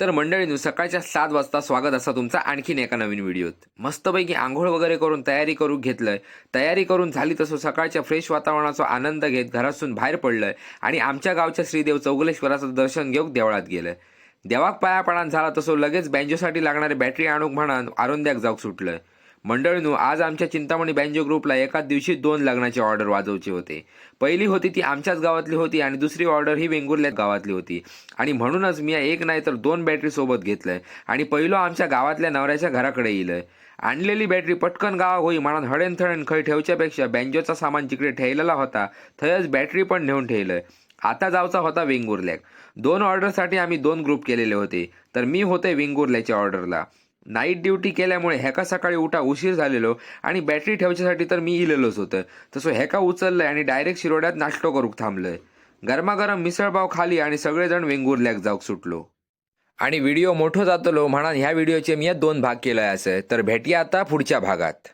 तर मंडळींनो सकाळच्या सात वाजता स्वागत असा तुमचा आणखीन एका नवीन व्हिडिओत. मस्तपैकी आंघोळ वगैरे करून तयारी करून घेतलंय. तयारी करून झाली तसं सकाळच्या फ्रेश वातावरणाचा आनंद घेत घरातून बाहेर पडलंय आणि आमच्या गावच्या श्रीदेव चौगलेश्वराचं दर्शन घेऊन देवळात गेलंय. देवाक पायापणान झाला तसं लगेच बँजोसाठी लागणारी बॅटरी आणूक म्हणान आरोंद्याक जाऊक सुटलंय. मंडळीनो आज आमच्या चिंतामणी बँजो ग्रुपला एकाच दिवशी दोन लग्नाची ऑर्डर वाजवची होते. पहिली होती ती आमच्याच गावातली होती आणि दुसरी ऑर्डर ही वेंगुर्ल्या गावातली होती. आणि म्हणूनच मी एक नाही तर दोन बॅटरी सोबत घेतलंय आणि पहिलो आमच्या गावातल्या नवऱ्याच्या घराकडे येईलय. आणलेली बॅटरी पटकन गावा होई म्हणून हडेन थडेन खय ठेवच्यापेक्षा बँजोचा सामान जिकडे ठेवलेला होता थयच बॅटरी पण नेऊन ठेवलंय. आता जावचा होता वेंगुर्ल्याक. दोन ऑर्डरसाठी आम्ही दोन ग्रुप केलेले होते तर मी होते वेंगुर्ल्याच्या ऑर्डरला. नाईट ड्युटी केल्यामुळे ह्याका सकाळी उठा उशीर झालेलो आणि बॅटरी ठेवच्यासाठी तर मी इलेलोच होतं. तसं ह्याका उचललं आणि डायरेक्ट शिरोड्यात नाश्तो करूक थांबलंय. गरमागरम मिसळपाव खाली आणि सगळेजण वेंगुर्ल्याक जाऊक सुटलो. आणि व्हिडिओ मोठो जातलो म्हणून ह्या व्हिडिओचे मी दोन भाग केलाय असं. तर भेटूया आता पुढच्या भागात.